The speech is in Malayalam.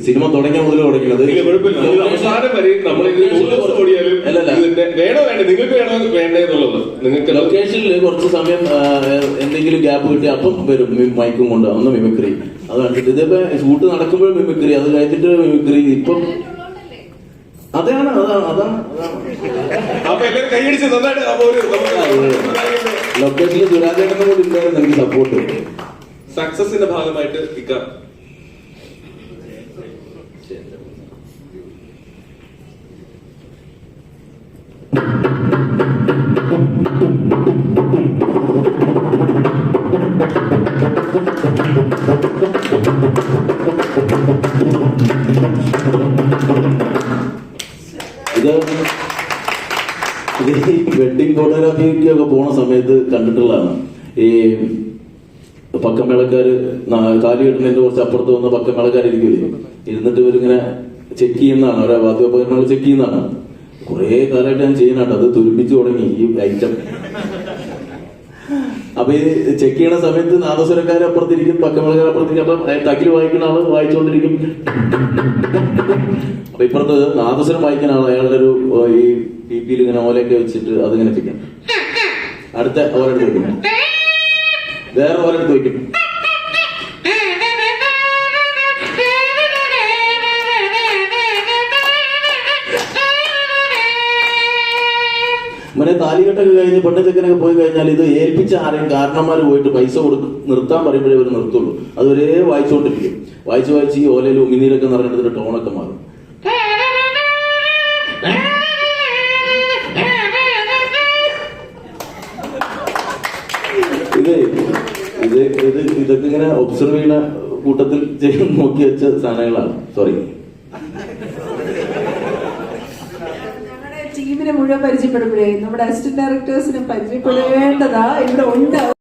സിനിമ തുടങ്ങിയ മുതൽ തുടങ്ങിയത് അവസാനം വരെ നമ്മൾ. വേണോ വേണ്ട? നിങ്ങൾക്ക് വേണോ വേണ്ടെന്നുള്ളത് നിങ്ങൾക്ക് ലൊക്കേഷനിൽ കുറച്ച് സമയം എന്തെങ്കിലും ഗ്യാപ്പ് കിട്ടി അപ്പം വരും മൈക്കും കൊണ്ട് അന്ന് മിമിക്രി അത് കണ്ടിട്ട് ഇതിപ്പോ ഷൂട്ട് നടക്കുമ്പോഴും മിമിക്രി അത് കഴിഞ്ഞിട്ട് മിമിക്രി ഇപ്പം അതാണ് അതാണ് അതാണ്. അതാണ് അപ്പൊ എല്ലാവരും കൈയടിച്ച് നന്നായിട്ട് ലൊക്കേഷനിൽ ദുരാചരണം കൂടി ഉണ്ടായിരുന്നു എനിക്ക് സപ്പോർട്ട് സക്സസിന്റെ ഭാഗമായിട്ട് ഇക്ക ഇത് ഈ വെഡിങ് ഫോട്ടോഗ്രാഫിക്കൊക്കെ പോണ സമയത്ത് കണ്ടിട്ടുള്ളതാണ്. ഈ പക്കമേളക്കാര് കാലി കെട്ടുന്നതിന്റെ കുറച്ച് അപ്പുറത്ത് വന്ന പക്കമേളക്കാരിരിക്കില്ലേ ഇരുന്നിട്ട് ഇവരിങ്ങനെ ചെക്ക് ചെയ്യുന്നതാണ്. ഓരോ വാദ്യോപകരണങ്ങൾ ചെക്ക് ചെയ്യുന്നതാണ്. കുറെ കാലമായിട്ട് ഞാൻ ചെയ്യുന്നുണ്ട്. അത് തുരുമ്പിച്ചു തുടങ്ങി ഈ ഐറ്റം അപ്പൊ ഈ ചെക്ക് ചെയ്യണ സമയത്ത് നാദസ്വരക്കാർ അപ്പുറത്തിരിക്കും പക്കമേളക്കാർ അപ്പുറത്തിരിക്കും അപ്പൊ തകിൽ വായിക്കുന്ന ആൾ വായിച്ചുകൊണ്ടിരിക്കും. അപ്പൊ ഇപ്പുറത്ത് നാദസ്വരം വായിക്കുന്ന ആൾ അയാളുടെ ഒരു ഈ പി പിയിൽ ഇങ്ങനെ ഓലയൊക്കെ വെച്ചിട്ട് അതിങ്ങനെ ചെയ്യാം അടുത്ത ഓരോ വെക്കും. വേറെ ഓരോ വെക്കും. മനെ താലികെട്ടൊക്കെ കഴിഞ്ഞ് പെണ്ണ് ചെക്കനൊക്കെ പോയി കഴിഞ്ഞാൽ ഇത് ഏൽപ്പിച്ച ആരെയും കാരണന്മാർ പോയിട്ട് പൈസ കൊടുക്കും. നിർത്താൻ പറയുമ്പോഴേ അവർ നിർത്തുള്ളൂ. അത് ഒരേ വായിച്ചുകൊണ്ടിരിക്കും വായിച്ച് വായിച്ച് ഈ ഓലയിൽ ഉമിനീരൊക്കെ നിറഞ്ഞെടുത്തിട്ട് ടോണൊക്കെ മാറും. ഇത് ഇത് ഇത് ഇതൊക്കെ ഇങ്ങനെ ഒബ്സർവ് ചെയ്യുന്ന കൂട്ടത്തിൽ നോക്കി വെച്ച സാധനങ്ങളാണ്. സോറി ടീമിനെ മുഴുവൻ പരിചയപ്പെടുമ്പോഴേ നമ്മുടെ അസിസ്റ്റന്റ് ഡയറക്ടേഴ്സിനെ പരിചയപ്പെടേണ്ടതാ ഇവിടെ ഉണ്ട്.